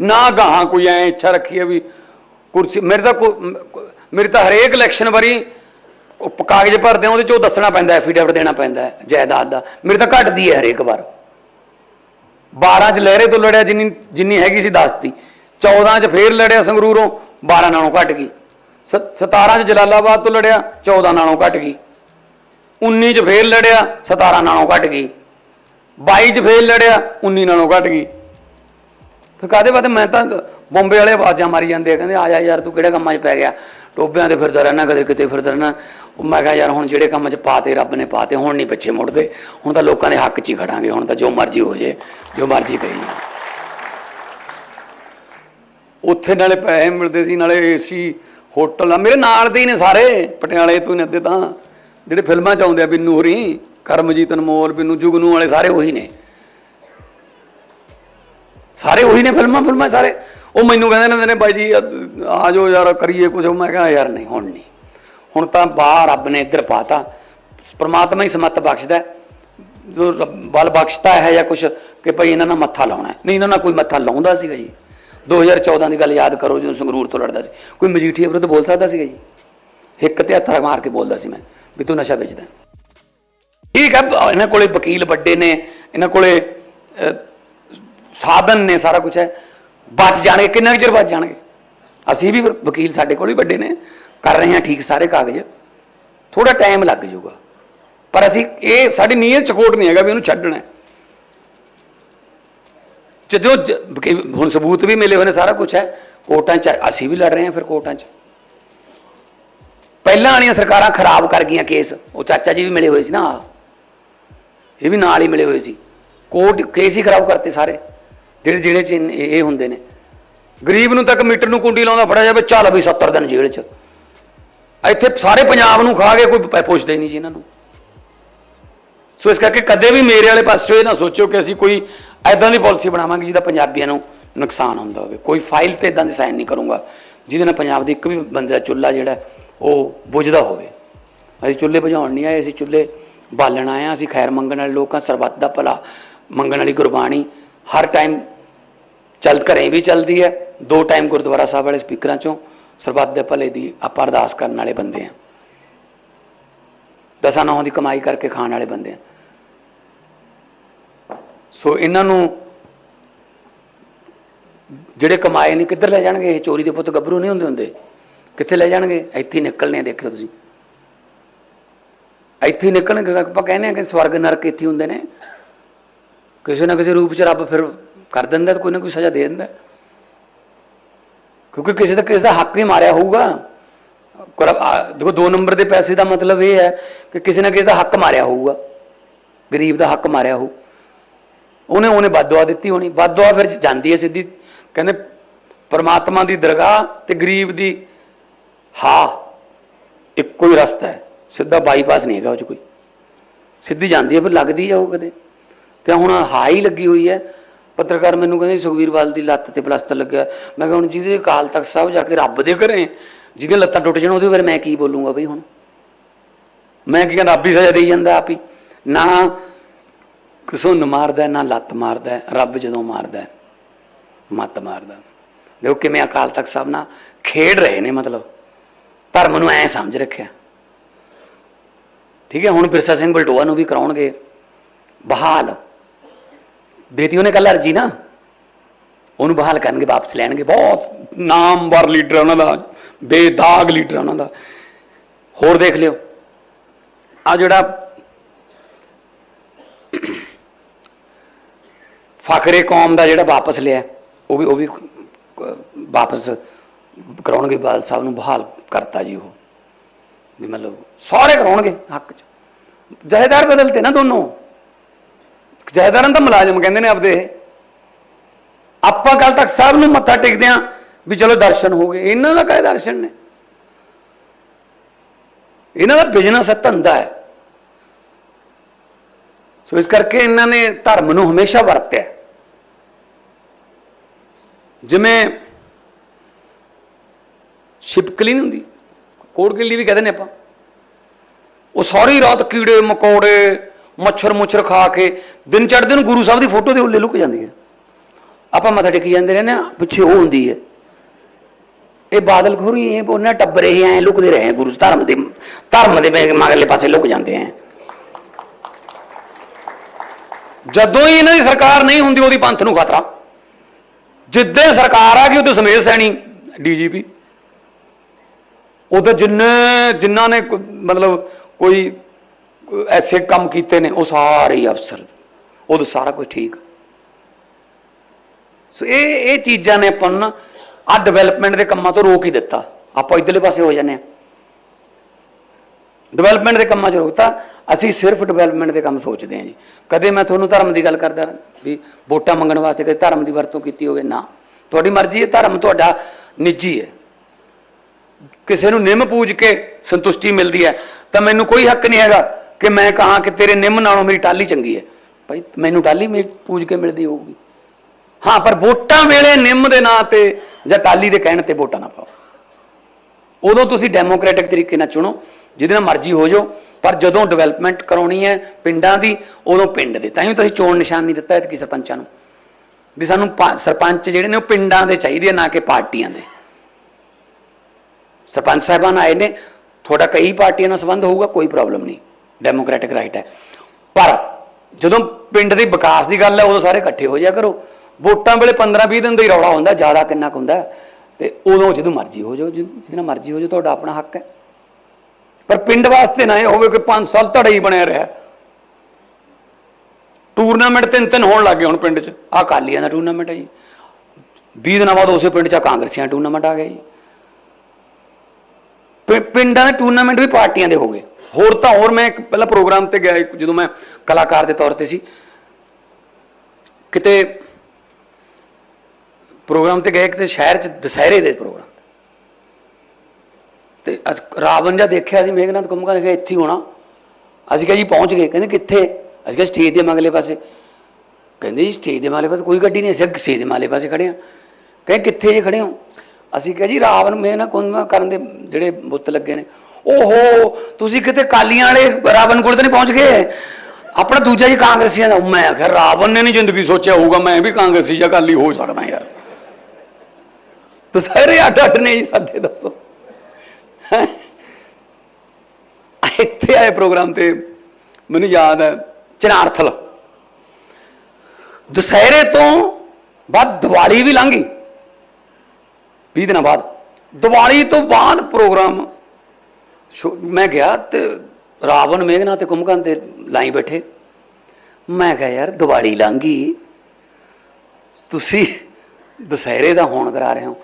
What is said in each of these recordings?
ਨਾ ਗਾਹਾਂ ਕੋਈ ਐ ਇੱਛਾ ਰੱਖੀ ਹੈ ਵੀ ਕੁਰਸੀ, ਮੇਰੇ ਤਾਂ ਕੋ- ਮ- ਤਾਂ ਹਰੇਕ ਇਲੈਕਸ਼ਨ ਵਾਰੀ ਉਹ ਕਾਗਜ਼ ਭਰਦੇ ਆ ਉਹਦੇ ਚ ਉਹ ਦੱਸਣਾ ਪੈਂਦਾ ਐਫੀਡੇਵਿਟ ਦੇਣਾ ਪੈਂਦਾ, ਜਾਇਦਾਦ ਦਾ। ਮੇਰੀ ਤਾਂ ਘਟਦੀ ਹੈ ਹਰੇਕ ਵਾਰ। 12 ਚ ਲਹਿਰੇ ਤੋਂ ਲੜਿਆ ਜਿੰਨੀ ਜਿੰਨੀ ਹੈਗੀ ਸੀ ਦੱਸਤੀ 14 ਚ ਫੇਰ ਲੜਿਆ ਸੰਗਰੂਰੋਂ 12 ਨਾਲੋਂ ਘਟ ਗਈ। ਸ- 17 ਚ ਜਲਾਲਾਬਾਦ ਤੋਂ ਲੜਿਆ 14 ਨਾਲੋਂ ਘਟ ਗਈ। 19 ਚ ਫੇਰ ਲੜਿਆ 17 ਨਾਲੋਂ ਘਟ ਗਈ। 22 ਚ ਫੇਰ ਲੜਿਆ 19 ਨਾਲੋਂ ਘਟ ਗਈ। ਫਿਰ ਕਾਦੇ ਬਾਤ ਮੈਂ ਤਾਂ ਬੰਬੇ ਵਾਲੇ ਆਵਾਜ਼ਾਂ ਮਾਰੀ ਜਾਂਦੇ ਆ, ਕਹਿੰਦੇ ਆ ਜਾ ਯਾਰ ਤੂੰ ਕਿਹੜੇ ਕੰਮਾਂ 'ਚ ਪੈ ਗਿਆ? ਟੋਬਿਆਂ ਤੇ ਫਿਰਦਾ ਰਹਿਣਾ, ਕਦੇ ਕਿਤੇ ਫਿਰਦਾ ਰਹਿਣਾ। ਉਹ ਮੈਂ ਕਿਹਾ, ਯਾਰ ਹੁਣ ਜਿਹੜੇ ਕੰਮਾਂ 'ਚ ਪਾਤੇ, ਰੱਬ ਨੇ ਪਾਤੇ, ਹੁਣ ਨਹੀਂ ਪਿੱਛੇ ਮੁੜਦੇ। ਹੁਣ ਤਾਂ ਲੋਕਾਂ ਦੇ ਹੱਕ 'ਚ ਹੀ ਖੜਾਂਗੇ, ਹੁਣ ਤਾਂ ਜੋ ਮਰਜ਼ੀ ਹੋ ਜੇ, ਜੋ ਮਰਜ਼ੀ ਕਹੀ ਉੱਥੇ ਨਾਲੇ ਪੈਸੇ ਮਿਲਦੇ ਸੀ, ਨਾਲੇ ਏਸੀ, ਹੋਟਲ, ਆ ਮੇਰੇ ਨਾਲ ਦੇ ਹੀ ਨੇ ਸਾਰੇ, ਪਟਿਆਲੇ ਤੋਂ ਹੀ ਨੇ ਤਾਂ। ਜਿਹੜੇ ਫਿਲਮਾਂ 'ਚ ਆਉਂਦੇ ਆ, ਬਿੰਨੂ ਹੋਰੀ, ਕਰਮਜੀਤ ਅਨਮੋਲ, ਬਿੰਨੂ ਜੁਗਨੂ ਵਾਲੇ ਸਾਰੇ ਉਹੀ ਨੇ। ਸਾਰੇ ਉਹੀ ਨੇ ਫਿਲਮਾਂ ਫਿਲਮਾਂ ਸਾਰੇ। ਉਹ ਮੈਨੂੰ ਕਹਿੰਦੇ ਨੇ ਨੇ, ਬਾਈ ਜੀ, ਆ- ਜਾਓ ਯਾਰ, ਕਰੀਏ ਕੁਝ ਮੈਂ ਕਿਹਾ, ਯਾਰ ਨਹੀਂ, ਹੁਣ ਨਹੀਂ। ਹੁਣ ਤਾਂ ਬਾਹਰ ਰੱਬ ਨੇ ਇੱਧਰ ਪਾਤਾ। ਪ੍ਰਮਾਤਮਾ ਹੀ ਸਮੱਤ ਬਖਸ਼ਦਾ। ਜੋ ਰੱਬ, ਬਲ ਬਖਸ਼ਦਾ ਹੈ ਜਾਂ ਕੁਝ ਕਿ ਭਾਈ ਇਹਨਾਂ ਨਾਲ ਮੱਥਾ ਲਾਉਣਾ ਨਹੀਂ, ਇਹਨਾਂ ਨਾਲ ਕੋਈ ਮੱਥਾ ਲਾਉਂਦਾ ਸੀਗਾ ਜੀ। 2014 ਦੀ ਗੱਲ ਯਾਦ ਕਰੋ, ਜਦੋਂ ਸੰਗਰੂਰ ਤੋਂ ਲੜਦਾ ਸੀ। ਕੋਈ ਮਜੀਠੀਆ ਵਿਰੁੱਧ ਬੋਲ ਸਕਦਾ ਸੀਗਾ ਜੀ? ਇੱਕ ਤੇ ਹੱਥ ਮਾਰ ਕੇ ਬੋਲਦਾ ਸੀ ਮੈਂ, ਵੀ ਤੂੰ ਨਸ਼ਾ ਵੇਚਦਾ। ਠੀਕ ਹੈ, ਇਹਨਾਂ ਕੋਲੇ ਵਕੀਲ ਵੱਡੇ ਨੇ, ਇਹਨਾਂ ਕੋਲੇ ਸਾਧਨ ਨੇ ਸਾਰਾ ਕੁਝ ਹੈ। ਬਚ ਜਾਣਗੇ, ਕਿੰਨਾ ਕੁ ਚਿਰ ਬਚ ਜਾਣਗੇ? ਅਸੀਂ ਵੀ ਵਕੀਲ ਸਾਡੇ ਕੋਲ ਵੀ ਵੱਡੇ ਨੇ, ਕਰ ਰਹੇ ਹਾਂ ਠੀਕ ਸਾਰੇ ਕਾਗਜ਼। ਥੋੜਾ ਟਾਈਮ ਲੱਗ ਜਾਊਗਾ। ਪਰ ਅਸੀਂ ਇਹ ਸਾਡੀ ਨੀਅਤ ਚਕੋਟ ਨਹੀਂ ਹੈਗਾ ਵੀ ਉਹਨੂੰ ਛੱਡਣਾ ਹੈ। ਜਦੋਂ ਜ- ਹੁਣ ਸਬੂਤ ਵੀ ਮਿਲੇ ਹੋਏ ਨੇ, ਸਾਰਾ ਕੁਝ ਹੈ। ਕੋਰਟਾਂ 'ਚ ਅਸੀਂ ਵੀ ਲੜ ਰਹੇ ਹਾਂ ਫਿਰ ਕੋਰਟਾਂ 'ਚ। ਪਹਿਲਾਂ ਵਾਲੀਆਂ ਸਰਕਾਰਾਂ ਖਰਾਬ ਕਰ ਗਈਆਂ ਕੇਸ। ਉਹ ਚਾਚਾ ਜੀ ਵੀ ਮਿਲੇ ਹੋਏ ਸੀ ਨਾ ਇਹ ਵੀ ਨਾਲ ਹੀ ਮਿਲੇ ਹੋਏ ਸੀ। ਕੋਰਟ ਕੇਸ ਹੀ ਖਰਾਬ ਕਰਤੇ ਸਾਰੇ। ਜਿਹੜੇ ਜਿਹੜੇ ਚ ਇਹ ਹੁੰਦੇ ਨੇ। ਗਰੀਬ ਨੂੰ ਤੱਕ ਮੀਟਰ ਨੂੰ ਕੁੰਡੀ ਲਾਉਂਦਾ ਫੜਿਆ ਜਾਵੇ, ਚੱਲ ਵੀ 70 ਦਿਨ ਜੇਲ੍ਹ 'ਚ। ਇੱਥੇ ਸਾਰੇ ਪੰਜਾਬ ਨੂੰ ਖਾ ਕੇ ਕੋਈ ਪ- ਪੁੱਛਦਾ ਹੀ ਨਹੀਂ ਜੀ ਇਹਨਾਂ ਨੂੰ। ਸੋ ਇਸ ਕਰਕੇ ਕਦੇ ਵੀ ਮੇਰੇ ਵਾਲੇ ਪਾਸੇ ਇਹ ਨਾ ਸੋਚਿਓ ਕਿ ਅਸੀਂ ਕੋਈ ਐਦਾਂ ਦੀ ਪਾਲਿਸੀ ਬਣਾਵਾਂਗੇ ਜਿਹਦਾ ਪੰਜਾਬੀਆਂ ਨੂੰ ਨੁਕਸਾਨ ਹੁੰਦਾ ਹੋਵੇ। ਕੋਈ ਫਾਈਲ ਤੇ ਇਦਾਂ ਦੀ ਸਾਈਨ ਨਹੀਂ ਕਰੂੰਗਾ, ਜਿਹਦੇ ਨਾਲ ਪੰਜਾਬ ਦੇ ਇੱਕ ਵੀ ਬੰਦੇ ਦਾ ਚੁੱਲ੍ਹਾ ਜਿਹੜਾ, ਉਹ ਬੁਝਦਾ ਹੋਵੇ। ਅਸੀਂ ਚੁੱਲ੍ਹੇ ਬੁਝਾਉਣ ਨਹੀਂ ਆਏ, ਅਸੀਂ ਚੁੱਲ੍ਹੇ ਬਾਲਣ ਆਏ ਹਾਂ, ਅਸੀਂ ਖੈਰ ਮੰਗਣ ਵਾਲੇ ਲੋਕਾਂ ਸਰਬੱਤ ਦਾ ਭਲਾ ਮੰਗਣ ਵਾਲੀ ਗੁਰਬਾਣੀ ਹਰ ਟਾਈਮ ਚੱਲ ਘਰੇ ਵੀ ਚੱਲਦੀ ਹੈ। ਦੋ ਟਾਈਮ ਗੁਰਦੁਆਰਾ ਸਾਹਿਬ ਵਾਲੇ ਸਪੀਕਰਾਂ ਚੋਂ ਸਰਬੱਤ ਦੇ ਭਲੇ ਦੀ ਆਪਾਂ ਅਰਦਾਸ ਕਰਨ ਵਾਲੇ ਬੰਦੇ ਆ ਦਸਾਂ ਨੌਂ ਦੀ ਕਮਾਈ ਕਰਕੇ ਖਾਣ ਵਾਲੇ ਬੰਦੇ ਆ ਸੋ ਇਹਨਾਂ ਨੂੰ ਜਿਹੜੇ ਕਮਾਏ ਨੇ ਕਿੱਧਰ ਲੈ ਜਾਣਗੇ? ਇਹ ਚੋਰੀ ਦੇ ਪੁੱਤ ਗੱਭਰੂ ਨਹੀਂ ਹੁੰਦੇ ਹੁੰਦੇ। ਕਿੱਥੇ ਲੈ ਜਾਣਗੇ? ਇੱਥੇ ਨਿਕਲਣੇ ਆ, ਦੇਖਿਓ ਤੁਸੀਂ। ਇੱਥੇ ਨਿਕਲਣਗੇ ਆਪਾਂ ਕਹਿੰਦੇ ਆ ਕਿ ਸਵਰਗ ਨਰਕ ਇੱਥੇ ਹੁੰਦੇ ਨੇ। ਕਿਸੇ ਨਾ ਕਿਸੇ ਰੂਪ ਚ ਰੱਬ ਫਿਰ ਕਰ ਦਿੰਦਾ ਤਾਂ ਕੋਈ ਨਾ ਕੋਈ ਸਜ਼ਾ ਦੇ ਦਿੰਦਾ। ਕਿਉਂਕਿ ਕਿਸੇ ਦਾ ਕਿਸੇ ਦਾ ਹੱਕ ਹੀ ਮਾਰਿਆ ਹੋਊਗਾ। ਦੇਖੋ, ਦੋ ਨੰਬਰ ਦੇ ਪੈਸੇ ਦਾ ਮਤਲਬ ਇਹ ਹੈ ਕਿ ਕਿਸੇ ਨਾ ਕਿਸੇ ਦਾ ਹੱਕ ਮਾਰਿਆ ਹੋਊਗਾ। ਗਰੀਬ ਦਾ ਹੱਕ ਮਾਰਿਆ ਹੋਊ। ਉਹਨੇ ਉਹਨੇ ਬਦਦੁਆ ਦਿੱਤੀ ਹੋਣੀ। ਬਦਦੁਆ ਫਿਰ ਜਾਂਦੀ ਹੈ ਸਿੱਧੀ। ਕਹਿੰਦੇ ਪਰਮਾਤਮਾ ਦੀ ਦਰਗਾਹ ਤੇ ਗਰੀਬ ਦੀ ਹਾ ਇੱਕੋ ਹੀ ਰਸਤਾ ਹੈ। ਸਿੱਧਾ ਬਾਈਪਾਸ ਨਹੀਂ ਹੈਗਾ ਉਹ ਚ ਕੋਈ। ਸਿੱਧੀ ਜਾਂਦੀ ਹੈ, ਫਿਰ ਲੱਗਦੀ ਜਾਓ ਕਦੇ। ਤੇ ਹੁਣ ਹਾ ਹੀ ਲੱਗੀ ਹੋਈ ਹੈ। ਪੱਤਰਕਾਰ ਮੈਨੂੰ ਕਹਿੰਦੇ ਸੁਖਵੀਰ ਬਾਲ ਦੀ ਲੱਤ ਤੇ ਪਲਸਤਰ ਲੱਗਿਆ। ਮੈਂ ਕਿਹਾ ਹੁਣ ਜਿਹਦੇ ਅਕਾਲ ਤਖਤ ਸਾਹਿਬ ਜਾ ਕੇ ਰੱਬ ਦੇ ਘਰੇ ਜਿਹਦੀਆਂ ਲੱਤਾਂ ਟੁੱਟ ਜਾਣ, ਉਹਦੇ ਬਾਰੇ ਮੈਂ ਕੀ ਬੋਲੂੰਗਾ ਬਈ ਹੁਣ? ਮੈਂ ਕੀ ਕਹਿੰਦਾ, ਆਪ ਹੀ ਸਜ਼ਾ ਦੇਈ ਜਾਂਦਾ ਆਪ ਹੀ। ਨਾ ਕਿਸੇ ਮਾਰਦਾ, ਨਾ ਲੱਤ ਮਾਰਦਾ, ਰੱਬ ਜਦੋਂ ਮਾਰਦਾ, ਮੱਤ ਮਾਰਦਾ। ਦੇਖੋ ਕਿਵੇਂ ਅਕਾਲ ਤਖਤ ਸਾਹਿਬ ਨਾਲ ਖੇਡ ਰਹੇ ਨੇ ਮਤਲਬ। ਧਰਮ ਨੂੰ ਐ ਸਮਝ ਰੱਖਿਆ। ਠੀਕ ਹੈ, ਹੁਣ ਬਿਰਸਾ ਸਿੰਘ ਬਲਟੋਆ ਨੂੰ ਵੀ ਕਰਾਉਣਗੇ। ਬਹਾਲ। ਦੇਤੀ ਉਹਨੇ ਕੱਲ ਅਰਜੀ ਨਾ। ਉਹਨੂੰ ਬਹਾਲ ਕਰਨਗੇ, ਵਾਪਸ ਲੈਣਗੇ। ਬਹੁਤ ਨਾਮਵਰ ਲੀਡਰ ਉਹਨਾਂ ਦਾ, ਬੇਦਾਗ ਲੀਡਰ ਉਹਨਾਂ ਦਾ। ਹੋਰ ਦੇਖ ਲਿਓ। ਆ ਜਿਹੜਾ ਫਖਰੇ ਕੌਮ ਦਾ ਜਿਹੜਾ ਵਾਪਸ ਲਿਆ, ਉਹ ਵੀ ਉਹ ਵੀ ਵਾਪਸ ਕਰਾਉਣਗੇ ਬਾਲ ਸਾਹਿਬ ਨੂੰ ਬਹਾਲ ਕਰਤਾ ਜੀ ਉਹ। ਵੀ ਮਤਲਬ ਸਾਰੇ ਕਰਾਉਣਗੇ ਹੱਕ ਚ। ਜਹੇਦਾਰ ਬਦਲਤੇ ਨਾ ਦੋਨੋਂ। ਜਹੇਦਾਰਾਂ ਦਾ ਮੁਲਾਜ਼ਮ ਕਹਿੰਦੇ ਨੇ ਆਪਦੇ ਇਹ। ਆਪਾਂ ਕੱਲ ਤੱਕ ਸਭ ਨੂੰ ਮੱਥਾ ਟੇਕਦੇ ਆਂ ਵੀ ਚਲੋ ਦਰਸ਼ਨ ਹੋ ਗਏ। ਇਹਨਾਂ ਦਾ ਕਾਹਦੇ ਦਰਸ਼ਨ ਨੇ? ਇਹਨਾਂ ਦਾ ਬਿਜ਼ਨਸ ਹੈ ਧੰਦਾ ਹੈ। ਸੋ ਇਸ ਕਰਕੇ ਇਹਨਾਂ ਨੇ ਧਰਮ ਨੂੰ ਹਮੇਸ਼ਾ ਵਰਤਿਆ ਜਿਵੇਂ ਛਿਪਕਲੀ ਨਹੀਂ ਹੁੰਦੀ ਕੋੜ ਕਿੱਲੀ ਵੀ ਕਹਿੰਦੇ ਨੇ ਆਪਾਂ। ਉਹ ਸਾਰੀ ਰਾਤ ਕੀੜੇ ਮਕੌੜੇ ਮੱਛਰ ਮੁੱਛਰ ਖਾ ਕੇ ਦਿਨ ਚੜ੍ਹਦੇ ਨੂੰ ਗੁਰੂ ਸਾਹਿਬ ਦੀ ਫੋਟੋ ਦੇ ਉੱਲੇ ਲੁਕ ਜਾਂਦੀ ਹੈ। ਆਪਾਂ ਮੱਥਾ ਟੇਕੀ ਜਾਂਦੇ ਰਹਿੰਦੇ ਆ ਪਿੱਛੇ ਉਹ ਹੁੰਦੀ ਹੈ। ਇਹ ਬਾਦਲ ਖੋਰੀ ਇਹ ਉਹਨਾਂ ਟੱਬਰੇ ਹੀ ਐ ਲੁਕਦੇ ਰਹੇ, ਗੁਰੂ ਧਰਮ ਦੇ ਧਰਮ ਦੇ ਮਗਰਲੇ ਪਾਸੇ ਲੁਕ ਜਾਂਦੇ ਆ ਜਦੋਂ ਹੀ ਇਹਨਾਂ ਦੀ ਸਰਕਾਰ ਨਹੀਂ ਹੁੰਦੀ, ਉਹਦੀ ਪੰਥ ਨੂੰ ਖਤਰਾ। ਜਿੱਦੇ ਸਰਕਾਰ ਆ ਗਈ ਉਦੋਂ ਸਮੇਤ ਸੈਣੀ ਡੀਜੀਪੀ। ਉਦੋਂ ਜਿੰਨੇ ਜਿਨ੍ਹਾਂ ਨੇ ਮਤਲਬ ਕੋਈ ਐਸੇ ਕੰਮ ਕੀਤੇ ਨੇ, ਉਹ ਸਾਰੇ ਹੀ ਅਫਸਰ। ਉਹਦਾ ਸਾਰਾ ਕੁਝ ਠੀਕ। ਸੋ ਇਹ ਇਹ ਚੀਜ਼ਾਂ ਨੇ ਆਪਾਂ ਨੂੰ ਆ ਡਿਵੈਲਪਮੈਂਟ ਦੇ ਕੰਮਾਂ ਤੋਂ ਰੋਕ ਹੀ ਦਿੱਤਾ। ਆਪਾਂ ਇਧਰਲੇ ਪਾਸੇ ਹੋ ਜਾਂਦੇ ਆ ਡਿਵੈਲਪਮੈਂਟ ਦੇ ਕੰਮਾਂ 'ਚ ਰੋਕਤਾ ਅਸੀਂ ਸਿਰਫ ਡਿਵੈਲਪਮੈਂਟ ਦੇ ਕੰਮ ਸੋਚਦੇ ਹਾਂ ਜੀ। ਕਦੇ ਮੈਂ ਤੁਹਾਨੂੰ ਧਰਮ ਦੀ ਗੱਲ ਕਰਦਾ ਵੀ ਵੋਟਾਂ ਮੰਗਣ ਵਾਸਤੇ ਕਦੇ ਧਰਮ ਦੀ ਵਰਤੋਂ ਕੀਤੀ ਹੋਵੇ, ਨਾ। ਤੁਹਾਡੀ ਮਰਜ਼ੀ ਹੈ, ਧਰਮ ਤੁਹਾਡਾ ਨਿੱਜੀ ਹੈ। ਕਿਸੇ ਨੂੰ ਨਿੰਮ ਪੂਜ ਕੇ ਸੰਤੁਸ਼ਟੀ ਮਿਲਦੀ ਹੈ, ਤਾਂ ਮੈਨੂੰ ਕੋਈ ਹੱਕ ਨਹੀਂ ਹੈਗਾ। ਕਿ ਮੈਂ ਕਹਾਂ ਕਿ ਤੇਰੇ ਨਿੰਮ ਨਾਲੋਂ ਮੇਰੀ ਟਾਲੀ ਚੰਗੀ ਹੈ। ਭਾਈ, ਮੈਨੂੰ ਟਾਲੀ ਮਿਲ- ਪੂਜ ਕੇ ਮਿਲਦੀ ਹੋਊਗੀ। ਹਾਂ, ਪਰ ਵੋਟਾਂ ਵੇਲੇ ਨਿੰਮ ਦੇ ਨਾਂ ਤੇ ਜਾਂ ਟਾਲੀ ਦੇ ਕਹਿਣ ਤੇ ਵੋਟਾਂ ਨਾ ਪਾਓ। ਉਦੋਂ ਤੁਸੀਂ ਡੈਮੋਕ੍ਰੈਟਿਕ ਤਰੀਕੇ ਨਾਲ ਚੁਣੋ, ਜਿਹਦੇ ਨਾਲ ਮਰਜ਼ੀ ਹੋ ਜਾਓ, ਪਰ ਜਦੋਂ ਡਿਵੈਲਪਮੈਂਟ ਕਰਾਉਣੀ ਹੈ ਪਿੰਡਾਂ ਦੀ, ਉਦੋਂ ਪਿੰਡ ਦੇ। ਤਾਂ ਹੀ ਤੁਸੀਂ ਚੋਣ ਨਿਸ਼ਾਨ ਨਹੀਂ ਦਿੱਤਾ ਐਤਕੀ ਸਰਪੰਚਾਂ ਨੂੰ। ਵੀ ਸਾਨੂੰ ਪਾ- ਸਰਪੰਚ ਜਿਹੜੇ ਨੇ ਉਹ ਪਿੰਡਾਂ ਦੇ ਚਾਹੀਦੇ ਆ, ਨਾ ਕਿ ਪਾਰਟੀਆਂ ਦੇ। ਸਰਪੰਚ ਸਾਹਿਬਾਨ ਆਏ ਨੇ, ਤੁਹਾਡਾ ਕਈ ਪਾਰਟੀਆਂ ਨਾਲ ਸੰਬੰਧ ਹੋਊਗਾ, ਕੋਈ ਪ੍ਰੋਬਲਮ ਨਹੀਂ। ਡੈਮੋਕ੍ਰੈਟਿਕ ਰਾਈਟ ਹੈ। ਪਰ ਜਦੋਂ ਪਿੰਡ ਦੇ ਵਿਕਾਸ ਦੀ ਗੱਲ ਹੈ, ਉਦੋਂ ਸਾਰੇ ਇਕੱਠੇ ਹੋ ਜਾ ਕਰੋ। ਵੋਟਾਂ ਵੇਲੇ 15 20 ਦਿਨ ਦਾ ਹੀ ਰੌਲਾ ਹੁੰਦਾ, ਜ਼ਿਆਦਾ ਕਿੰਨਾ ਕੁ ਹੁੰਦਾ। ਤੇ ਉਦੋਂ ਜਦੋਂ ਮਰਜ਼ੀ ਹੋ ਜਾਓ, ਜਿ- ਜਿਹਦੇ ਨਾਲ ਮਰਜ਼ੀ ਹੋ ਜਾਓ, ਤੁਹਾਡਾ ਆਪਣਾ ਹੱਕ ਹੈ। ਪਰ ਪਿੰਡ ਵਾਸਤੇ ਨਾ ਇਹ ਹੋਵੇ ਕਿ 5 ਸਾਲ ਧੜਾ ਹੀ ਬਣਿਆ ਰਿਹਾ। ਟੂਰਨਾਮੈਂਟ ਤਿੰਨ ਤਿੰਨ ਹੋਣ ਲੱਗੇ ਹੁਣ ਪਿੰਡ 'ਚ। ਆਹ ਕਾਲੀਆਂ ਦਾ ਟੂਰਨਾਮੈਂਟ ਹੈ ਜੀ। 20 ਦਿਨਾਂ ਬਾਅਦ ਉਸੇ ਪਿੰਡ 'ਚ ਆਹ ਕਾਂਗਰਸੀਆਂ ਟੂਰਨਾਮੈਂਟ ਆ ਗਿਆ ਜੀ। ਪਿ- ਪਿੰਡਾਂ ਦੇ ਟੂਰਨਾਮੈਂਟ ਵੀ ਪਾਰਟੀਆਂ ਦੇ ਹੋ ਗਏ। ਹੋਰ ਤਾਂ ਹੋਰ ਮੈਂ ਇੱਕ ਪਹਿਲਾਂ ਪ੍ਰੋਗਰਾਮ ਤੇ ਗਿਆ ਜਦੋਂ ਮੈਂ ਕਲਾਕਾਰ ਦੇ ਤੌਰ ਤੇ ਸੀ। ਕਿਤੇ ਪ੍ਰੋਗਰਾਮ ਤੇ ਗਏ, ਕਿਤੇ ਸ਼ਹਿਰ 'ਚ ਦੁਸਹਿਰੇ ਦੇ ਪ੍ਰੋਗਰਾਮ ਤੇ। ਅੱਜ ਰਾਵਣ ਜਿਹਾ ਦੇਖਿਆ ਸੀ, ਮੇਘਨਾਥ ਕੁੰਭਕਰਨ ਕਿਹਾ ਇੱਥੇ ਹੀ ਹੋਣਾ। ਅਸੀਂ ਕਿਹਾ ਜੀ ਪਹੁੰਚ ਗਏ। ਕਹਿੰਦੇ ਕਿੱਥੇ? ਅਸੀਂ ਕਿਹਾ ਸਟੇਜ ਦੇ ਮਗਲੇ ਪਾਸੇ। ਕਹਿੰਦੇ ਜੀ ਸਟੇਜ ਦੇ ਮਗਲੇ ਪਾਸੇ ਕੋਈ ਗੱਡੀ ਨਹੀਂ, ਅਸੀਂ ਸਟੇਜ ਦੇ ਮਗਲੇ ਪਾਸੇ ਖੜੇ ਆ ਕਹਿੰਦੇ ਕਿੱਥੇ ਜੇ ਖੜੇ ਹੋ? ਅਸੀਂ ਕਿਹਾ ਜੀ ਰਾਵਣ, ਮੇਘਨਾਥ ਕੁੰਭਕਰਨ ਦੇ ਜਿਹੜੇ ਬੁੱਤ ਲੱਗੇ ਨੇ ਓਹੋ, ਤੁਸੀਂ ਕਿਤੇ ਕਾਲੀਆਂ ਵਾਲੇ ਰਾਵਣ ਕੋਲ ਤਾਂ ਨਹੀਂ ਪਹੁੰਚ ਗਏ? ਆਪਣਾ ਦੂਜਾ ਜੀ ਕਾਂਗਰਸੀਆਂ ਦਾ, ਮੈਂ ਆਖਿਆ ਰਾਵਣ ਨੇ ਨਹੀਂ ਜ਼ਿੰਦਗੀ ਸੋਚਿਆ ਹੋਊਗਾ, ਮੈਂ ਵੀ ਕਾਂਗਰਸੀ ਜਾਂ ਕਾਲੀ ਹੋ ਸਕਦਾ ਯਾਰ। ਤੂੰ ਸਾਰੇ ਅੱਡ ਅੱਡ ਨੇ ਜੀ ਸਾਡੇ, ਦੱਸੋ। ਇੱਥੇ ਆਏ ਪ੍ਰੋਗਰਾਮ ਤੇ, ਮੈਨੂੰ ਯਾਦ ਹੈ, ਚਨਾਰਥਲ। ਦੁਸਹਿਰੇ ਤੋਂ ਬਾਅਦ ਦੀਵਾਲੀ ਵੀ ਲੰਘ ਗਈ। 20 ਦਿਨਾਂ ਬਾਅਦ। ਦੀਵਾਲੀ ਤੋਂ ਬਾਅਦ ਪ੍ਰੋਗਰਾਮ ਮੈਂ ਗਿਆ ਤੇ ਰਾਵਣ ਮੇਘਨਾਥ ਤੇ ਕੁੰਭਕਰਨ ਤੇ ਲਾਈ ਬੈਠੇ। ਮੈਂ ਕਿਹਾ, ਯਾਰ, ਦੀਵਾਲੀ ਲੰਘ ਤੁਸੀਂ ਦੁਸਹਿਰੇ ਦਾ ਹੋਣ ਕਰਾ ਰਹੇ ਹੋ।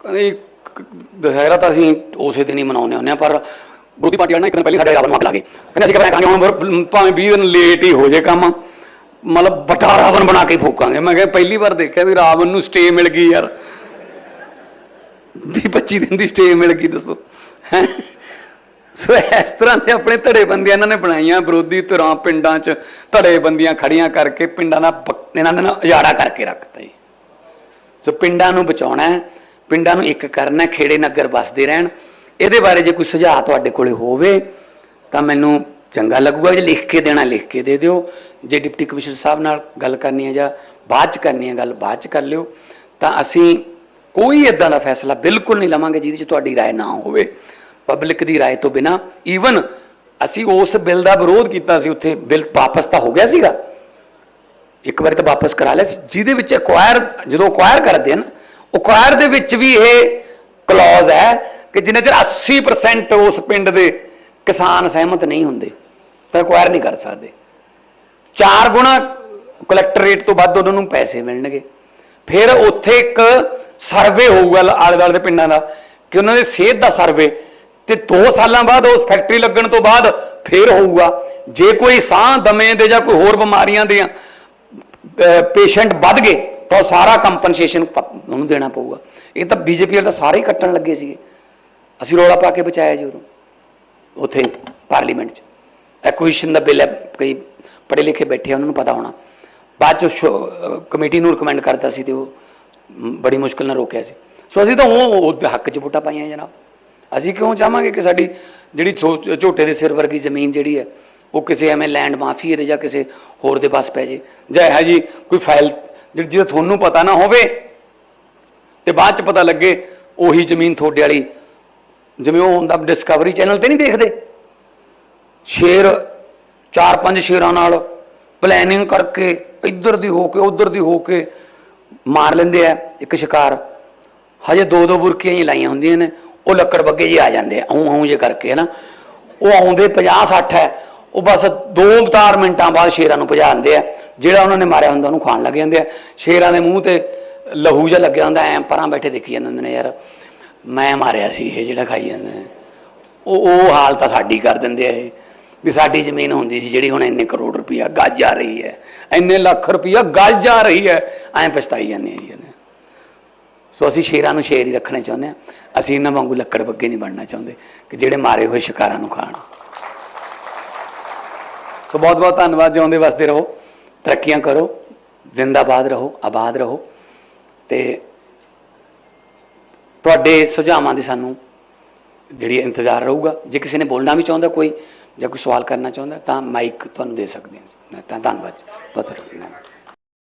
ਕਹਿੰਦੇ, ਦੁਸਹਿਰਾ ਤਾਂ ਅਸੀਂ ਉਸੇ ਦਿਨ ਹੀ ਮਨਾਉਂਦੇ ਹੁੰਦੇ ਆ ਪਰ ਵਿਰੋਧੀ ਪਾਰਟੀ ਵਾਲੇ ਇੱਕ ਦਿਨ ਪਹਿਲੇ ਸਾਡੇ ਰਾਵਣ ਨੂੰ ਅੱਗ ਕਹਿੰਦੇ, ਅਸੀਂ ਕਰਾਂਗੇ ਹੁਣ ਭਾਵੇਂ 20 ਦਿਨ ਲੇਟ ਹੀ ਹੋ ਜੇ ਕੰਮ, ਮਤਲਬ ਵੱਡਾ ਰਾਵਣ ਬਣਾ ਕੇ ਫੂਕਾਂਗੇ। ਮੈਂ ਕਿਹਾ, ਪਹਿਲੀ ਵਾਰ ਦੇਖਿਆ ਵੀ ਰਾਵਣ ਨੂੰ ਸਟੇ ਮਿਲ ਗਈ, ਯਾਰ। 20 25 ਦਿਨ ਦੀ ਸਟੇ ਮਿਲ ਗਈ, ਦੱਸੋ। ਹੈਂ? ਸੋ ਇਸ ਤਰ੍ਹਾਂ ਦੇ ਆਪਣੇ ਧੜੇ ਬੰਦੀਆਂ ਇਹਨਾਂ ਨੇ ਬਣਾਈਆਂ ਵਿਰੋਧੀ ਧਿਰਾਂ ਪਿੰਡਾਂ 'ਚ ਧੜੇ ਬੰਦੀਆਂ ਖੜੀਆਂ ਕਰਕੇ ਪਿੰਡਾਂ ਦਾ ਪ- ਇਹਨਾਂ ਨੇ ਨਾ ਉਜਾੜਾ ਕਰਕੇ ਰੱਖਤਾ ਜੀ ਸੋ ਪਿੰਡਾਂ ਨੂੰ ਬਚਾਉਣਾ ਹੈ ਪਿੰਡਾਂ ਨੂੰ ਇੱਕ ਕਰਨਾ ਹੈ, ਖੇੜੇ ਨਗਰ ਵਸਦੇ ਰਹਿਣ ਇਹਦੇ ਬਾਰੇ ਜੇ ਕੋਈ ਸੁਝਾਅ ਤੁਹਾਡੇ ਕੋਲੇ ਹੋਵੇ ਤਾਂ ਮੈਨੂੰ ਚੰਗਾ ਲੱਗੂਗਾ ਜੇ ਲਿਖ ਕੇ ਦੇਣਾ ਲਿਖ ਕੇ ਦੇ ਦਿਓ ਜੇ ਡਿਪਟੀ ਕਮਿਸ਼ਨਰ ਸਾਹਿਬ ਨਾਲ ਗੱਲ ਕਰਨੀ ਹੈ ਜਾਂ ਬਾਅਦ ਚ ਕਰਨੀ ਹੈ ਗੱਲ ਬਾਅਦ ਚ ਕਰ ਲਿਓ ਤਾਂ ਅਸੀਂ ਕੋਈ ਇਦਾਂ ਦਾ ਫੈਸਲਾ ਬਿਲਕੁਲ ਨਹੀਂ ਲਵਾਂਗੇ ਜਿਹਦੇ ਚ ਤੁਹਾਡੀ رائے ਨਾ ਹੋਵੇ ਪਬਲਿਕ ਦੀ رائے ਤੋਂ ਬਿਨਾ ਈਵਨ ਅਸੀਂ ਉਸ ਬਿੱਲ ਦਾ ਵਿਰੋਧ ਕੀਤਾ ਸੀ ਉੱਥੇ ਬਿੱਲ ਵਾਪਸ ਤਾਂ ਹੋ ਗਿਆ ਸੀਗਾ ਇੱਕ ਵਾਰੀ ਤਾਂ ਵਾਪਸ ਕਰਾ ਲਿਆ ਸੀ, ਜਿਹਦੇ ਵਿੱਚ ਐਕਵਾਇਰ ਜਦੋਂ ਐਕਵਾਇਰ ਕਰਦੇ ਹਨ ਐਕਵਾਇਰ ਦੇ ਵਿੱਚ ਵੀ ਇਹ ਕਲੌਜ਼ ਹੈ ਕਿ ਜਿੰਨੇ ਚਿਰ 80% ਉਸ ਪਿੰਡ ਦੇ ਕਿਸਾਨ ਸਹਿਮਤ ਨਹੀਂ ਹੁੰਦੇ ਤਾਂ ਐਕਵਾਇਰ ਨਹੀਂ ਕਰ ਸਕਦੇ ਚਾਰ ਗੁਣਾ ਕਲੈਕਟਰ ਰੇਟ ਤੋਂ ਵੱਧ ਉਹਨਾਂ ਨੂੰ ਪੈਸੇ ਮਿਲਣਗੇ ਫਿਰ ਉੱਥੇ ਇੱਕ ਸਰਵੇ ਹੋਊਗਾ ਆਲੇ ਦੁਆਲੇ ਦੇ ਪਿੰਡਾਂ ਦਾ ਕਿ ਉਹਨਾਂ ਦੇ ਸਿਹਤ ਦਾ ਸਰਵੇ ਤੇ 2 ਸਾਲਾਂ ਬਾਅਦ ਉਸ ਫੈਕਟਰੀ ਲੱਗਣ ਤੋਂ ਬਾਅਦ ਫਿਰ ਹੋਊਗਾ। ਜੇ ਕੋਈ ਸਾਹ ਦਮੇ ਦੇ ਜਾਂ ਕੋਈ ਹੋਰ ਬਿਮਾਰੀਆਂ ਦੇ ਪੇਸ਼ੈਂਟ ਵੱਧ ਗਏ ਤਾਂ ਉਹ ਸਾਰਾ ਕੰਪਨਸੇਸ਼ਨ ਉਹਨੂੰ ਦੇਣਾ ਪਊਗਾ। ਇਹ ਤਾਂ ਬੀਜੇਪੀ ਵਾਲੇ ਤਾਂ ਸਾਰੇ ਹੀ ਕੱਟਣ ਲੱਗੇ ਸੀਗੇ। ਅਸੀਂ ਰੋਲਾ ਪਾ ਕੇ ਬਚਾਇਆ ਜੀ ਉਦੋਂ ਉੱਥੇ ਪਾਰਲੀਮੈਂਟ 'ਚ। ਐਕੁਇਸ਼ਨ ਦਾ ਬਿੱਲ ਹੈ ਕਈ ਪੜ੍ਹੇ ਲਿਖੇ ਬੈਠੇ ਆ, ਉਹਨਾਂ ਨੂੰ ਪਤਾ ਹੋਣਾ। ਬਾਅਦ ਚ ਕਮੇਟੀ ਨੂੰ ਰეკਮੈਂਡ ਕਰਦਾ ਸੀ ਤੇ ਉਹ ਬੜੀ ਮੁਸ਼ਕਲ ਨਾਲ ਰੋਕਿਆ ਸੀ। ਸੋ ਅਸੀਂ ਤਾਂ ਉਹ ਹੱਕ 'ਚ ਵੋਟਾਂ ਪਾਈਆਂ ਜਨਾਬ। ਅਸੀਂ ਕਿਉਂ ਚਾਹਾਂਗੇ ਕਿ ਸਾਡੀ ਜਿਹੜੀ ਛੋ- ਝੋਟੇ ਦੇ ਸਿਰ ਵਰਗੀ ਜ਼ਮੀਨ ਜਿਹੜੀ ਹੈ, ਉਹ ਕਿਸੇ ਐਵੇਂ ਲੈਂਡ ਮਾਫੀਏ ਦੇ ਜਾਂ ਕਿਸੇ ਹੋਰ ਦੇ ਪਾਸ ਪੈ ਜੇ। ਜਾਂ ਹੈ ਜੀ ਕੋਈ ਫਾਈਲ ਜਿਹੜੀ ਜਿਹਦਾ ਤੁਹਾਨੂੰ ਪਤਾ ਨਾ ਹੋਵੇ ਤੇ ਬਾਅਦ ਚ ਪਤਾ ਲੱਗੇ ਉਹੀ ਜ਼ਮੀਨ ਤੁਹਾਡੇ ਵਾਲੀ। ਜਿਵੇਂ ਉਹ ਹੁੰਦਾ ਡਿਸਕਵਰੀ ਚੈਨਲ ਤੇ ਨਹੀਂ ਦੇਖਦੇ? ਸ਼ੇਰ, ਚਾਰ ਪੰਜ ਸ਼ੇਰਾਂ ਨਾਲ ਪਲੈਨਿੰਗ ਕਰਕੇ ਇੱਧਰ ਦੀ ਹੋ ਕੇ ਉੱਧਰ ਦੀ ਹੋ ਕੇ ਮਾਰ ਲੈਂਦੇ ਆ। ਇੱਕ ਸ਼ਿਕਾਰ। ਹਜੇ ਦੋ ਦੋ ਬੁਰਕੀਆਂ ਹੀ ਲਾਈਆਂ ਹੁੰਦੀਆਂ ਨੇ। ਉਹ ਲੱਕੜ ਬੱਗੇ ਜੀ ਆ ਜਾਂਦੇ ਆ ਆਉਂ ਆਉਂ ਜੇ ਕਰਕੇ ਹੈ ਨਾ ਉਹ ਆਉਂਦੇ 50 60 ਹੈ, ਉਹ ਬਸ 2-4 ਮਿੰਟਾਂ ਬਾਅਦ ਸ਼ੇਰਾਂ ਨੂੰ ਭਜਾ ਦਿੰਦੇ ਆ, ਜਿਹੜਾ ਉਹਨਾਂ ਨੇ ਮਾਰਿਆ ਹੁੰਦਾ ਉਹਨੂੰ ਖਾਣ ਲੱਗ ਜਾਂਦੇ ਆ। ਸ਼ੇਰਾਂ ਦੇ ਮੂੰਹ ਤੇ ਲਹੂ ਜਿਹਾ ਲੱਗਿਆ ਹੁੰਦਾ, ਐਂ ਪਰਾਂ ਬੈਠੇ ਦੇਖੀ ਜਾਂਦੇ ਹੁੰਦੇ ਨੇ ਯਾਰ, ਮੈਂ ਮਾਰਿਆ ਸੀ ਇਹ ਜਿਹੜਾ ਖਾਈ ਜਾਂਦੇ ਨੇ। ਉਹ ਉਹ ਹਾਲ ਤਾਂ ਸਾਡੀ ਕਰ ਦਿੰਦੇ ਆ ਇਹ, ਵੀ ਸਾਡੀ ਜ਼ਮੀਨ ਹੁੰਦੀ ਸੀ ਜਿਹੜੀ ਹੁਣ ਇੰਨੇ ਕਰੋੜ ਰੁਪਈਆ ਗੱਜ ਜਾ ਰਹੀ ਹੈ, ਇੰਨੇ ਲੱਖ ਰੁਪਈਆ ਗੱਜ ਜਾ ਰਹੀ ਹੈ, ਐਂ ਪਛਤਾਈ ਜਾਂਦੇ ਆ ਜੀ ਸੋ ਅਸੀਂ ਸ਼ੇਰਾਂ ਨੂੰ ਸ਼ੇਰ ਹੀ ਰੱਖਣੇ ਚਾਹੁੰਦੇ ਆ ਅਸੀਂ ਇਹਨਾਂ ਵਾਂਗੂ ਲੱਕੜ ਬੱਗੇ ਨਹੀਂ ਬਣਨਾ ਚਾਹੁੰਦੇ, ਕਿ ਜਿਹੜੇ ਮਾਰੇ ਹੋਏ ਸ਼ਿਕਾਰਾਂ ਨੂੰ ਖਾਣ। ਸੋ ਬਹੁਤ ਬਹੁਤ ਧੰਨਵਾਦ, ਜਿਉਂਦੇ ਵਸਦੇ ਰਹੋ, ਤਰੱਕੀਆਂ ਕਰੋ, ਜ਼ਿੰਦਾਬਾਦ ਰਹੋ, ਆਬਾਦ ਰਹੋ। ਤੇ ਤੁਹਾਡੇ ਸੁਝਾਵਾਂ ਦੀ ਸਾਨੂੰ ਜਿਹੜੀ ਇੰਤਜ਼ਾਰ ਰਹੂਗਾ, ਜੇ ਕਿਸੇ ਨੇ ਬੋਲਣਾ ਵੀ ਚਾਹੁੰਦਾ ਕੋਈ ਜਾਂ ਕੋਈ ਸਵਾਲ ਕਰਨਾ ਚਾਹੁੰਦਾ, ਤਾਂ ਮਾਈਕ ਤੁਹਾਨੂੰ ਦੇ ਸਕਦੇ ਹਾਂ। ਤਾਂ ਧੰਨਵਾਦ ਜੀ। ਬਹੁਤ ਬਹੁਤ ਧੰਨਵਾਦ।